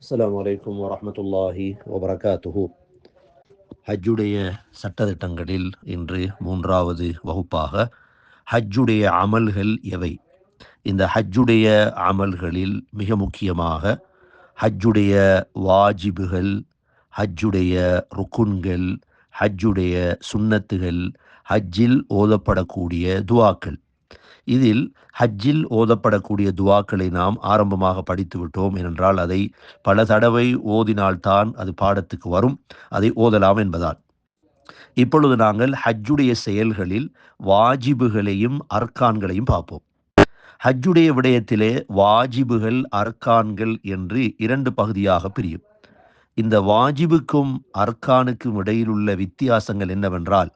அஸ்லாம் வலைக்கம் வரமத்துல்லாஹி வபரகாத்துஹு. ஹஜ்ஜுடைய சட்டதிட்டங்களில் இன்று மூன்றாவது வகுப்பாக ஹஜ்ஜுடைய அமல்கள் எவை? இந்த ஹஜ்ஜுடைய அமல்களில் மிக முக்கியமாக ஹஜ்ஜுடைய வாஜிபுகள் ஹஜ்ஜுடைய ருக்குன்கள் ஹஜ்ஜுடைய சுன்னத்துகள் ஹஜ்ஜில் ஓதப்படக்கூடிய துவாக்கள். இதில் ஹஜ்ஜில் ஓதப்படக்கூடிய துவாக்களை நாம் ஆரம்பமாக படித்து விட்டோம் ஏனென்றால் அதை பல தடவை ஓதினால்தான் அது பாடத்துக்கு வரும். அதை ஓதலாம் என்பதால். இப்பொழுது நாங்கள் ஹஜ்ஜுடைய செயல்களில் வாஜிபுகளையும் அர்கான்களையும் பார்ப்போம். ஹஜ்ஜுடைய விடயத்திலே வாஜிபுகள் அர்கான்கள் என்று இரண்டு பகுதியாக பிரியும். இந்த வாஜிபுக்கும் அர்கானுக்கும் இடையிலுள்ள வித்தியாசங்கள் என்னவென்றால்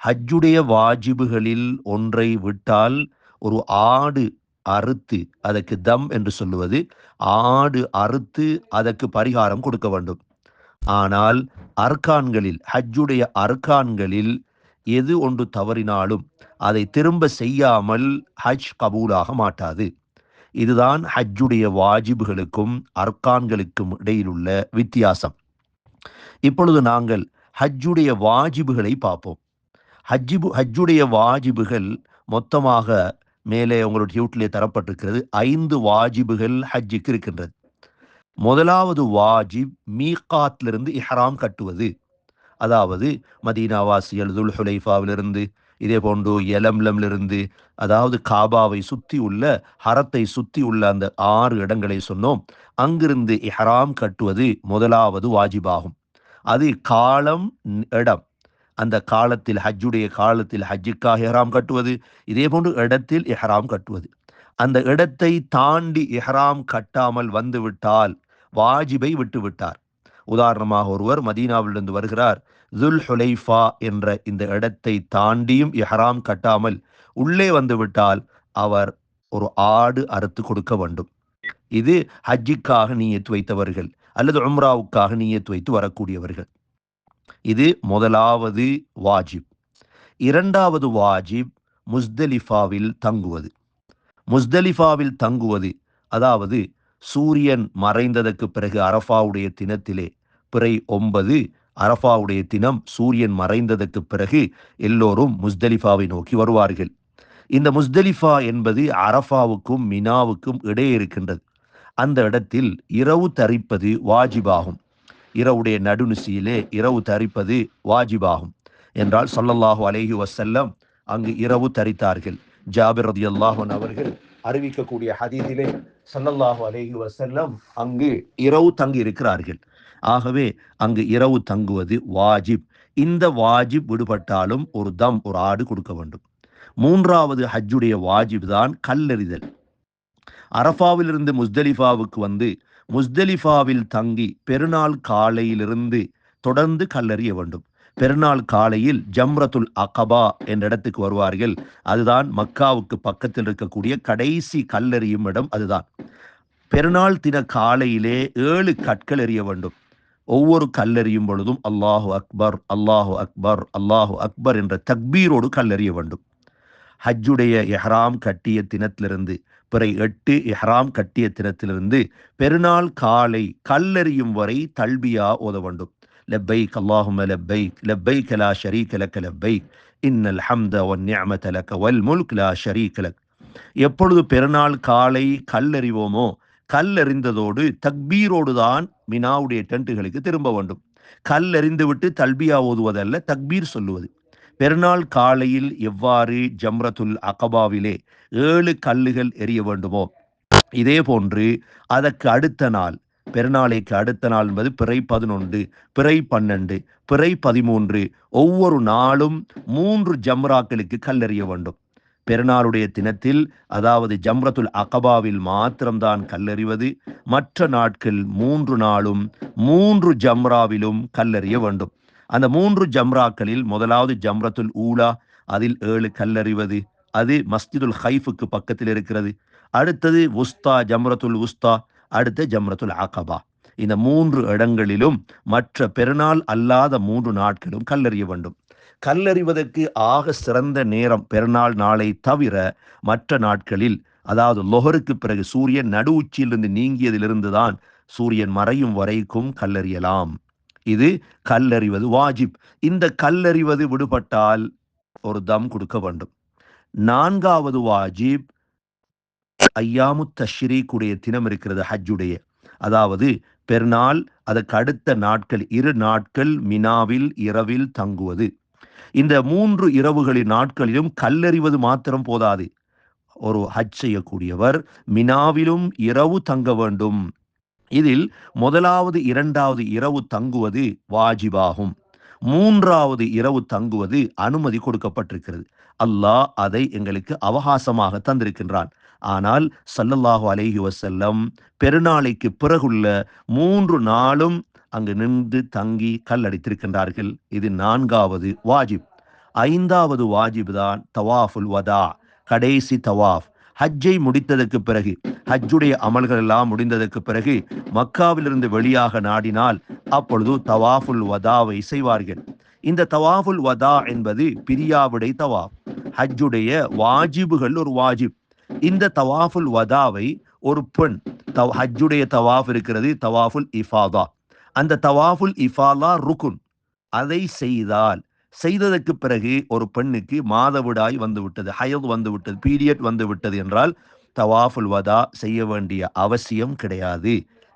ஹஜ்ஜுடைய வாஜிபுகளில் ஒன்றை விட்டால் ஒரு ஆடு அறுத்து அதற்கு தம் என்று சொல்லுவது ஆடு அறுத்து அதற்கு பரிகாரம் கொடுக்க வேண்டும். ஆனால் அர்கான்களில் ஹஜ்ஜுடைய அர்கான்களில் எது ஒன்று தவறினாலும் அதை திரும்ப செய்யாமல் ஹஜ் கபூலாக மாட்டாது. இதுதான் ஹஜ்ஜுடைய வாஜிபுகளுக்கும் அர்கான்களுக்கும் இடையிலுள்ள வித்தியாசம். இப்பொழுது நாங்கள் ஹஜ்ஜுடைய வாஜிபுகளை பார்ப்போம். ஹஜ்ஜிபு ஹஜ்ஜுடைய வாஜிபுகள் மொத்தமாக மேலே உங்களுடைய டியூட்டிலே தரப்பட்டிருக்கிறது. ஐந்து வாஜிபுகள் ஹஜ்ஜுக்கு இருக்கின்றது. முதலாவது வாஜிப் மீகாத்திலிருந்து இஹ்ராம் கட்டுவது. அதாவது மதீனாவாசியல் துல் ஹுலைஃபாவிலிருந்து இதே போன்று எலம்லம்லிருந்து அதாவது காபாவை சுற்றி உள்ள ஹரத்தை சுற்றி உள்ள அந்த ஆறு இடங்களை சொன்னோம். அங்கிருந்து இஹ்ராம் கட்டுவது முதலாவது வாஜிபாகும். அது காலம் இடம். அந்த காலத்தில் ஹஜ்ஜுடைய காலத்தில் ஹஜ்ஜுக்காக எஹ்ராம் கட்டுவது இதே போன்று இடத்தில் எஹ்ராம் கட்டுவது. அந்த இடத்தை தாண்டி எஹ்ராம் கட்டாமல் வந்துவிட்டால் வாஜிபை விட்டுவிட்டார். உதாரணமாக ஒருவர் மதீனாவிலிருந்து வருகிறார் துல் ஹுலைஃபா என்ற இந்த இடத்தை தாண்டியும் எஹ்ராம் கட்டாமல் உள்ளே வந்துவிட்டால் அவர் ஒரு ஆடு அறுத்து கொடுக்க வேண்டும். இது ஹஜ்ஜிக்காக நீயத்து வைத்தவர்கள் அல்லது உம்ராவுக்காக நீயத்து வைத்து வரக்கூடியவர்கள். இது முதலாவது வாஜிப். இரண்டாவது வாஜிப் முஸ்தலிஃபாவில் தங்குவது. முஸ்தலிஃபாவில் தங்குவது அதாவது சூரியன் மறைந்ததற்கு பிறகு அரஃபாவுடைய தினத்திலே பிறை ஒன்பது அரஃபாவுடைய தினம் சூரியன் மறைந்ததற்கு பிறகு எல்லோரும் முஸ்தலிஃபாவை நோக்கி வருவார்கள். இந்த முஸ்தலிஃபா என்பது அரஃபாவுக்கும் மினாவுக்கும் இடையே இருக்கின்றது. அந்த இடத்தில் இரவு தரிப்பது வாஜிபாகும் இரவுடைய நடுநிசியிலே இரவு தரிப்பது வாஜிபாகும். என்றால் சொல்லல்லாஹு அலேஹி வசல்லம் அங்கு இரவு தரித்தார்கள். ஜாபிர் ரதி அல்லாஹன் அவர்கள் அறிவிக்கக்கூடிய ஹதீதிலே சல்லல்லாஹு அலேஹி வசல்லம் அங்கு இரவு தங்கி இருக்கிறார்கள் ஆகவே அங்கு இரவு தங்குவது வாஜிப். இந்த வாஜிப் விடுபட்டாலும் ஒரு தம் ஒரு ஆடு கொடுக்க வேண்டும். மூன்றாவது ஹஜ்ஜுடைய வாஜிப் தான் கல்லெறிதல். அரஃபாவிலிருந்து முஸ்தலிஃபாவுக்கு வந்து முஸ்தலிஃபாவில் தங்கி பெருநாள் காலையிலிருந்து தொடர்ந்து கல்லறிய வேண்டும். பெருநாள் காலையில் ஜம்ரத்துல் அகபா என்ற இடத்துக்கு வருவார்கள். அதுதான் மக்காவுக்கு பக்கத்தில் இருக்கக்கூடிய கடைசி கல்லறியும் இடம் அதுதான். பெருநாள் தின காலையிலே ஏழு கற்கள் எறிய வேண்டும். ஒவ்வொரு கல்லெறியும் பொழுதும் அல்லாஹு அக்பர் அல்லாஹு அக்பர் அல்லாஹு அக்பர் என்ற தக்பீரோடு கல்லெறிய வேண்டும். ஹஜ்ஜுடைய எஹ்ராம் கட்டிய தினத்திலிருந்து பிறை எட்டு இஹ்ராம் கட்டிய தினத்திலிருந்து பெருநாள் காலை கல்லறியும் வரை தல்பியா ஓத வேண்டும் லப்பைக் அல்லாஹும லப்பைக் லெப்பை லா ஷரீ லக்க லப்பைக் இன்னல் ஹம்த ஒன் நிஅமத லக்க வல் முல்க் லா ஷரீக லக். எப்பொழுது பெருநாள் காலை கல்லறிவோமோ கல்லறிந்ததோடு தக்பீரோடு தான் மினாவுடைய டென்ட்டுகளுக்கு திரும்ப வேண்டும். கல்லறிந்து விட்டு தல்பியா ஓதுவதல்ல தக்பீர் சொல்லுவது. பெருநாள் காலையில் எவ்வாறு ஜம்ரத்துல் அகபாவிலே ஏழு கல்லுகள் எரிய வேண்டுமோ இதே போன்று அதற்கு அடுத்த நாள் பெருநாளைக்கு அடுத்த நாள் என்பது பிறை பதினொன்று பிறை பன்னெண்டு பிறை பதிமூன்று ஒவ்வொரு நாளும் மூன்று ஜம்ராக்களுக்கு கல்லெறிய வேண்டும். பெருநாளுடைய தினத்தில் அதாவது ஜம்ரத்துல் அகபாவில் மாத்திரம்தான் கல்லறிவது மற்ற நாட்கள் மூன்று நாளும் மூன்று ஜம்ராவிலும் கல்லறிய வேண்டும். அந்த மூன்று ஜம்ராக்களில் முதலாவது ஜம்ரத்துல் ஊலா அதில் ஏழு கல்லறிவது அது மஸ்ஜிதுல் ஹைஃபுக்கு பக்கத்தில் இருக்கிறது. அடுத்தது உஸ்தா ஜம்ரத்துல் உஸ்தா அடுத்து ஜம்ரத்துல் ஆகபா இந்த மூன்று இடங்களிலும் மற்ற பெருநாள் அல்லாத மூன்று நாட்களும் கல்லறிய வேண்டும். கல்லறிவதற்கு ஆக சிறந்த நேரம் பெருநாள் நாளை தவிர மற்ற நாட்களில் அதாவது லொஹருக்கு பிறகு சூரியன் நடு உச்சியிலிருந்து நீங்கியதிலிருந்து தான் சூரியன் மறையும் வரைக்கும் கல்லறியலாம். இது கல்லறிவது வாஜிப். இந்த கல்லறிவது விடுபட்டால் ஒரு தம் கொடுக்க வேண்டும். நான்காவது வாஜிப் ஐயாமு தஷ்ரீக்குடைய தினம் இருக்கிறது ஹஜ்ஜுடைய. அதாவது பெருநாள் அதற்கு அடுத்த நாட்கள் இரு நாட்கள் மினாவில் இரவில் தங்குவது. இந்த மூன்று இரவுகளின் நாட்களிலும் கல்லறிவது மாத்திரம் போதாது. ஒரு ஹஜ் செய்யக்கூடியவர் மினாவிலும் இரவு தங்க வேண்டும். இதில் முதலாவது இரண்டாவது இரவு தங்குவது வாஜிபாகும். மூன்றாவது இரவு தங்குவது அனுமதி கொடுக்கப்பட்டிருக்கிறது. அல்லாஹ் அதை எங்களுக்கு அவகாசமாக தந்திருக்கின்றான். ஆனால் சல்லல்லாஹு அலஹி வசல்லம் பெருநாளைக்கு பிறகுள்ள மூன்று நாளும் அங்கு நின்று தங்கி கல்லடித்திருக்கின்றார்கள். இது நான்காவது வாஜிப். ஐந்தாவது வாஜிப் தான் தவாஃபுல் வதா கடைசி தவாஃப். ஹஜ்ஜை முடித்ததற்கு பிறகு ஹஜ்ஜுடைய அமல்கள் எல்லாம் முடிந்ததற்கு பிறகு மக்காவிலிருந்து வெளியாக நாடினால் அப்பொழுது தவாஃபுல் வதாவை செய்வார்கள். இந்த தவாஃபுல் வதா என்பது பிரியாவுடை தவாஃப். ஹஜ்ஜுடைய வாஜிபுகள் ஒரு வாஜிப். இந்த தவாஃபுல் வதாவை ஒரு பெண் தவ் ஹஜ்ஜுடைய தவாஃப் இருக்கிறது தவாஃபுல் இஃபாதா. அந்த தவாஃபுல் இஃபாலா ருக்குன். அதை செய்தால் செய்ததற்கு பிறகு ஒரு பெண்ணுக்கு மாதவிடாய் வந்துவிட்டது ஹயது பீரியட் வந்துவிட்டது என்றால் தவாஃபுல் வதா செய்ய வேண்டிய அவசியம் கிடையாது.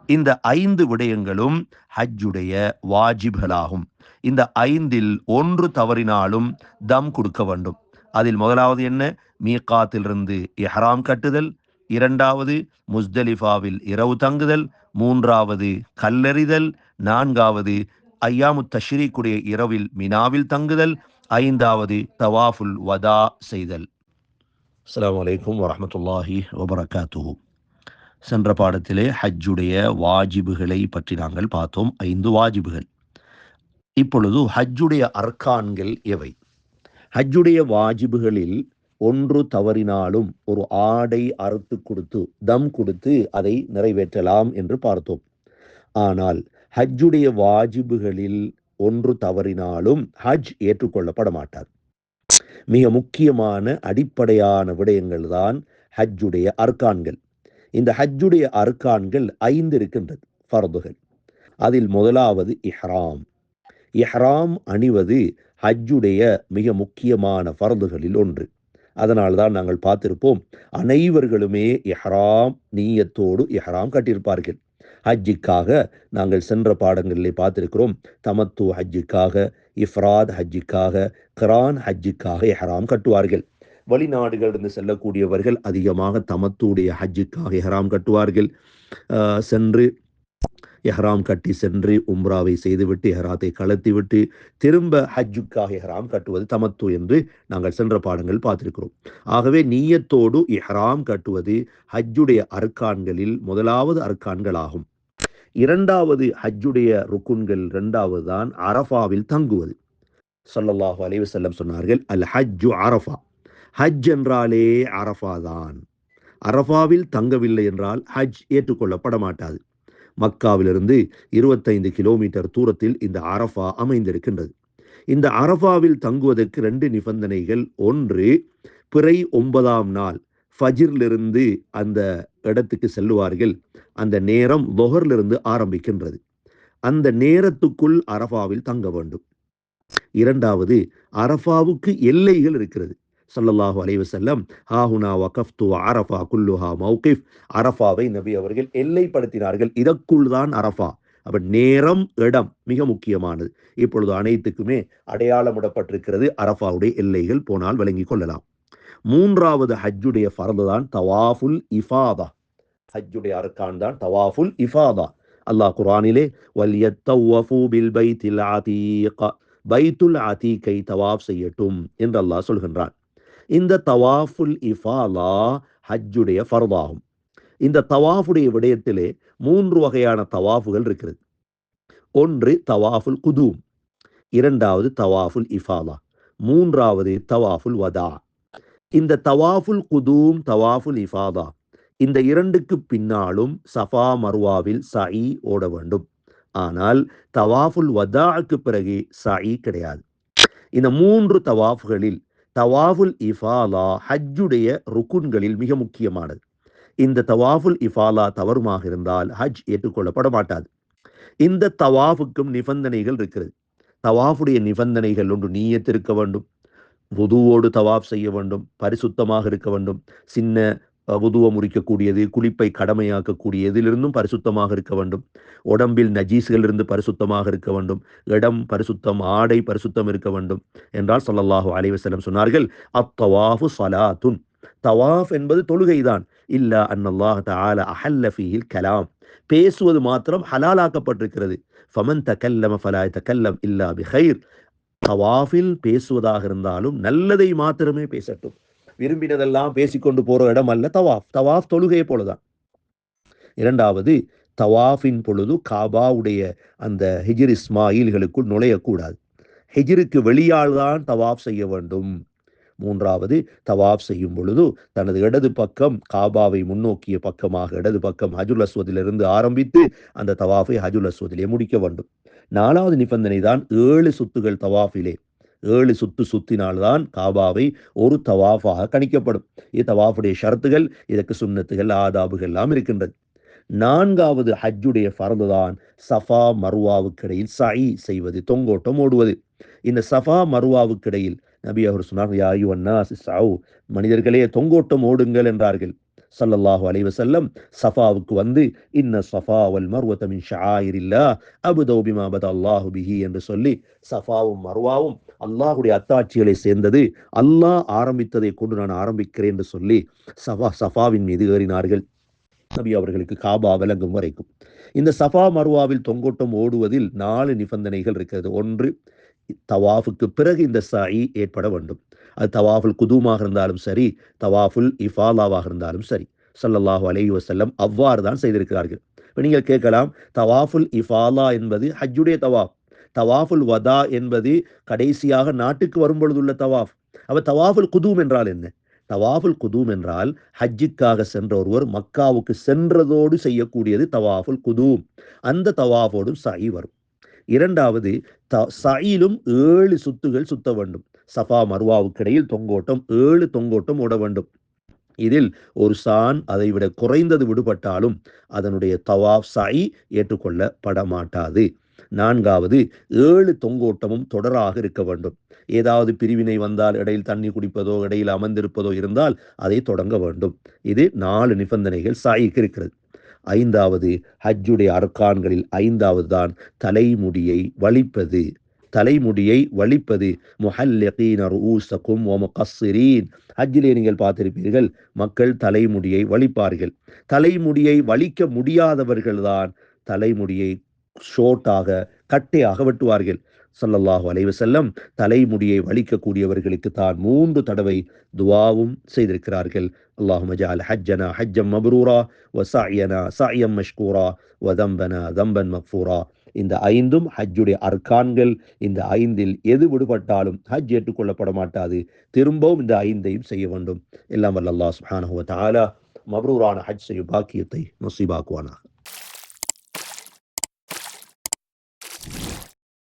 இந்த ஐந்து விடயங்களும் ஹஜ்ஜுடைய வாஜிப்களாகும். இந்த ஐந்தில் ஒன்று தவறினாலும் தம் கொடுக்க வேண்டும். அதில் முதலாவது என்ன? மீகாத்திலிருந்து எஹராம் கட்டுதல் இரண்டாவது முஸ்தலிஃபாவில் இரவு தங்குதல் மூன்றாவது கல்லெறிதல் நான்காவது ஐயாமு தஷ்ரீக்குடைய இரவில் மினாவில் தங்குதல் ஐந்தாவது தவாஃபுல் வதா செய்தல். அஸ்லாம் வலைக்கும் வரமத்துல்லாஹி வபரகாத்துஹூ. சென்ற பாடத்திலே ஹஜ்ஜுடைய வாஜிபுகளை பற்றி நாங்கள் பார்த்தோம். ஐந்து வாஜிபுகள். இப்பொழுது ஹஜ்ஜுடைய அர்கான்கள் எவை? ஹஜ்ஜுடைய வாஜிபுகளில் ஒன்று தவறினாலும் ஒரு ஆடை அறுத்து கொடுத்து தம் கொடுத்து அதை நிறைவேற்றலாம் என்று பார்த்தோம். ஆனால் ஹஜ்ஜுடைய வாஜிபுகளில் ஒன்று தவறினாலும் ஹஜ் ஏற்றுக்கொள்ளப்பட மாட்டார் மிக முக்கியமான அடிப்படையான விடயங்கள் தான் ஹஜ்ஜுடைய அர்கான்கள் இந்த ஹஜ்ஜுடைய அர்கான்கள் ஐந்து இருக்கின்றது ஃபர்துகள். அதில் முதலாவது இஹ்ராம். இஹ்ராம் அணிவது ஹஜ்ஜுடைய மிக முக்கியமான ஃபர்துகளில் ஒன்று. அதனால் தான் நாங்கள் பார்த்திருப்போம் அனைவர்களுமே இஹ்ராம் நீயத்தோடு இஹ்ராம் கட்டியிருப்பார்கள். ஹஜ்ஜிக்காக நாங்கள் சென்ற பாடங்களிலே பார்த்திருக்கிறோம். தமத்து ஹஜ்ஜிக்காக இஃப்ராத் ஹஜ்ஜிக்காக கிரான் ஹஜ்ஜிக்காக எஹராம் கட்டுவார்கள். வெளிநாடுகளிலிருந்து செல்லக்கூடியவர்கள் அதிகமாக தமத்துடைய ஹஜ்ஜுக்காக எஹராம் கட்டுவார்கள். சென்று எஹராம் கட்டி சென்று உம்ராவை செய்துவிட்டு எஹராத்தை கலத்திவிட்டு திரும்ப ஹஜ்ஜுக்காக எஹராம் கட்டுவது தமத்து என்று நாங்கள் சென்ற பாடங்கள் பார்த்திருக்கிறோம். ஆகவே நீயத்தோடு எஹராம் கட்டுவது ஹஜ்ஜுடைய அர்க்கான்களில் முதலாவது அர்க்கான்கள் ஆகும் இரண்டாவது ஹஜ்ஜுடைய ருக்குன்கள் இரண்டாவது தான் அரஃபாவில் தங்குவது. சொல்லல்லாஹு அலைவு செல்லம் சொன்னார்கள் அல் ஹஜ்ஜு அரஃபா. ஹஜ் என்றாலே அரஃபா தான் அரஃபாவில் தங்கவில்லை என்றால் ஹஜ் ஏற்றுக்கொள்ளப்பட மாட்டாது மக்காவிலிருந்து இருபத்தைந்து கிலோமீட்டர் தூரத்தில் இந்த அரஃபா அமைந்திருக்கின்றது. இந்த அரஃபாவில் தங்குவதற்கு ரெண்டு நிபந்தனைகள். ஒன்று பிறை ஒன்பதாம் நாள் ஃபஜிர்லிருந்து அந்த இடத்துக்கு செல்லுவார்கள். அந்த நேரம் தொகர்லிருந்து ஆரம்பிக்கின்றது. அந்த நேரத்துக்குள் அரஃபாவில் தங்க வேண்டும். இரண்டாவது அரஃபாவுக்கு எல்லைகள் இருக்கிறது. சல்லல்லாஹு அலைவு செல்லம் ஹாஹுனா வகஃப்து அரஃபா குல்லுஹா மௌகிஃப். அரஃபாவை நபி அவர்கள் எல்லைப்படுத்தினார்கள். இதற்குள் தான் அரஃபா. அப்ப நேரம் இடம் மிக முக்கியமானது. இப்பொழுது அனைத்துக்குமே அடையாளமிடப்பட்டிருக்கிறது அரஃபாவுடைய எல்லைகள் போனால் விளங்கிக் கொள்ளலாம். மூன்றாவது ஹஜ்ஜுடைய ஃபரது தான் தவாஃபுல் இஃபாதா. ஹஜ்ஜுடைய அர்க்கான் தான் தவாஃபுல் இஃபாதா. அல்லாஹ் குரானிலே வல்யத்தவஃபு பில் பைத்தில் ஆதீக பைத்துல் ஆதீக்கை தவாஃப் செய்யட்டும் என்று அல்லாஹ் சொல்கின்றான். இந்த தவாஃபுல் இஃபாலா ஹஜ்ஜுடைய ஃபர்தாகும். இந்த தவாஃபுடைய விடயத்திலே மூன்று வகையான தவாஃபுகள் இருக்கிறது. ஒன்று தவாஃபுல் குதூம். இரண்டாவது தவாஃபுல் இஃபாலா. மூன்றாவது தவாஃபுல் வதா. இந்த தவாஃபுல் குதூம் தவாஃபுல் இஃபாதா இந்த இரண்டுக்கு பின்னாலும் சஃபா மர்வாவில் சாயி ஓட வேண்டும். ஆனால் தவாஃபுல் வதாக்கு பிறகு சாயி கிடையாது. இந்த மூன்று தவாஃப்களில் தவாஃபுல் இஃபாலா ஹஜ்ஜுடைய ருக்குன்களில் மிக முக்கியமானது. இந்த தவாஃபுல் இஃபாலா தவறுமாக இருந்தால் ஹஜ் ஏற்றுக்கொள்ளப்பட மாட்டாது இந்த தவாஃபுக்கும் நிபந்தனைகள் இருக்கிறது. தவாஃபுடைய நிபந்தனைகள் ஒன்று நீயத்திருக்க வேண்டும். புதுவோடு தவாஃப் செய்ய வேண்டும். பரிசுத்தமாக இருக்க வேண்டும். சின்ன வுதுவை முறிக்கக்கூடியது குளிப்பை கடமையாக்கக்கூடிய எதிலிருந்தும் பரிசுத்தமாக இருக்க வேண்டும். உடம்பில் நஜீஸ்களிலிருந்து பரிசுத்தமாக இருக்க வேண்டும். இடம் பரிசுத்தம் ஆடை பரிசுத்தம் இருக்க வேண்டும் என்றால் சொல்லல்லாஹு அலைவசலம் சொன்னார்கள் அத்தவாஃபு சலாத்துன் தவாஃப் என்பது தொழுகைதான். இல்ல அன்னல்லாஹ் தஆல அஹல்ல ஃபீஹில் கலாம். பேசுவது மாத்திரம் ஹலாலாக்கப்பட்டிருக்கிறது. ஃபமன் தகல்லம ஃபலாய் தகல்லம் இல்லா பிஹைர். தவாஃபில் பேசுவதாக இருந்தாலும் நல்லதை மாத்திரமே பேசட்டும். விரும்பினதெல்லாம் பேசிக்கொண்டு போற இடம் அல்ல தவாஃப். தவாஃப் தொழுகையை போலதான். இரண்டாவது தவாஃபின் பொழுது காபாவுடைய அந்த ஹிஜிர் இஸ்மாயில்களுக்குள் நுழையக்கூடாது. ஹிஜிருக்கு வெளியால் தான் தவாஃப் செய்ய வேண்டும். மூன்றாவது தவாப் செய்யும் பொழுது தனது இடது பக்கம் காபாவை முன்னோக்கிய பக்கமாக இடது பக்கம் ஹஜுல் அஸ்வதிலிருந்து ஆரம்பித்து அந்த தவாஃபை ஹஜுல் அஸ்வதிலே முடிக்க வேண்டும். நாலாவது நிபந்தனை தான் ஏழு சுத்துகள் தவாஃபிலே. ஏழு சுத்து சுத்தினால்தான் காபாவை ஒரு தவாஃபாக கணிக்கப்படும். இது தவாஃபுடைய ஷரத்துகள் இதற்கு சுண்ணத்துகள் ஆதாபுகள் எல்லாம் இருக்கின்றது. நான்காவது ஹஜ்ஜுடைய ஃபரதுதான் சஃபா மருவாவுக்கிடையில் சாயி செய்வது தொங்கோட்டம் ஓடுவது. இந்த சஃபா மருவாவுக்கிடையில் நபி அவர் சொன்னார் யாயு அண்ணா சாவு மனிதர்களே தொங்கோட்டம் ஓடுங்கள் என்றார்கள். சல்லல்லாஹு அலைவசல்லம் சஃபாவுக்கு வந்து இன்ன சஃபா வல் மர்வத ஷாயிரில்லா அபுதௌ பத அல்லாஹு பிஹி என்று சொல்லி சஃபாவும் மர்வாவும் அல்லாஹுடைய அத்தாட்சிகளை சேர்ந்தது. அல்லாஹ் ஆரம்பித்ததை கொண்டு நான் ஆரம்பிக்கிறேன் என்று சொல்லி சஃபா சஃபாவின் மீது ஏறினார்கள். நபி அவர்களுக்கு காபா விளங்கும் வரைக்கும். இந்த சஃபா மருவாவில் தொங்கோட்டம் ஓடுவதில் நாலு நிபந்தனைகள் இருக்கிறது. ஒன்று தவாஃபுக்கு பிறகு இந்த சாயி ஏற்பட வேண்டும். அது தவாஃபுல் குதூமாக இருந்தாலும் சரி தவாஃபுல் இஃபாலாவாக இருந்தாலும் சரி. சல்லல்லாஹு அலைஹி வசல்லம் அவ்வாறு தான் செய்திருக்கிறார்கள். இப்போ நீங்கள் கேட்கலாம் தவாஃபுல் இஃபாலா என்பது ஹஜ்ஜுடைய தவாஃப். தவாஃபுல் வதா என்பது கடைசியாக நாட்டுக்கு வரும்பொழுதுள்ள தவாஃப். அவர் தவாஃபுல் குதூம் என்றால் என்ன? தவாஃபுல் குதூம் என்றால் ஹஜ்ஜிக்காக சென்ற ஒருவர் மக்காவுக்கு சென்றதோடு செய்யக்கூடியது தவாஃபுல் குதூம். அந்த தவாஃபோடும் சாயி வரும். இரண்டாவது த சாயிலும் ஏழு சுத்துகள் சுத்த வேண்டும். சஃபா மருவாவுக்கு இடையில் தொங்கோட்டம் ஏழு தொங்கோட்டம் ஓட வேண்டும். இதில் ஒரு சான் அதை விட குறைந்தது விடுபட்டாலும் அதனுடைய தவாஃப் சாயி ஏற்றுக்கொள்ளப்பட மாட்டாது நான்காவது ஏழு தொங்கோட்டமும் தொடராக இருக்க வேண்டும். ஏதாவது பிரிவினை வந்தால் இடையில் தண்ணி குடிப்பதோ இடையில் அமர்ந்திருப்பதோ இருந்தால் அதை தொடங்க வேண்டும். இது நாலு நிபந்தனைகள் சாய்க்கு இருக்கிறது. ஐந்தாவது ஹஜ்ஜுடைய அர்கான்களில் ஐந்தாவது தான் தலைமுடியை வலிப்பது. தலைமுடியை வலிப்பது. முஹல்லகீன ரூசக்கும் ஓம முகஸ்ஸிரீன். ஹஜ்ஜிலே நீங்கள் பார்த்திருப்பீர்கள் மக்கள் தலைமுடியை வலிப்பார்கள். தலைமுடியை வலிக்க முடியாதவர்கள்தான் தலைமுடியை ஷோர்ட்டாக கட்டையாக வெட்டுவார்கள். சல்லல்லாஹு அலைவசல்லம் தலைமுடியை வலிக்கக்கூடியவர்களுக்கு தான் மூன்று தடவை துவாவும் செய்திருக்கிறார்கள். அல்லாஹு மஜால் ஹஜ்ஜனா ஹஜ்ஜம் மப்ரூரா வ சாயனா சாயம் மஷ்கூரா வ தம்பனா தம்பன் மக்ஃபூரா. இந்த ஐந்தும் ஹஜ்ஜுடைய அர்கான்கள் இந்த ஐந்தில் எது விடுபட்டாலும் ஹஜ் ஏற்றுக்கொள்ளப்பட மாட்டாது. திரும்பவும் இந்த ஐந்தையும் செய்ய வேண்டும். எல்லாம் வல்ல அல்லாஹ் சுப்ஹானஹு வ மப்ரூரான ஹஜ் செய்யும் பாக்கியத்தை நொசிபாக்குவானாக.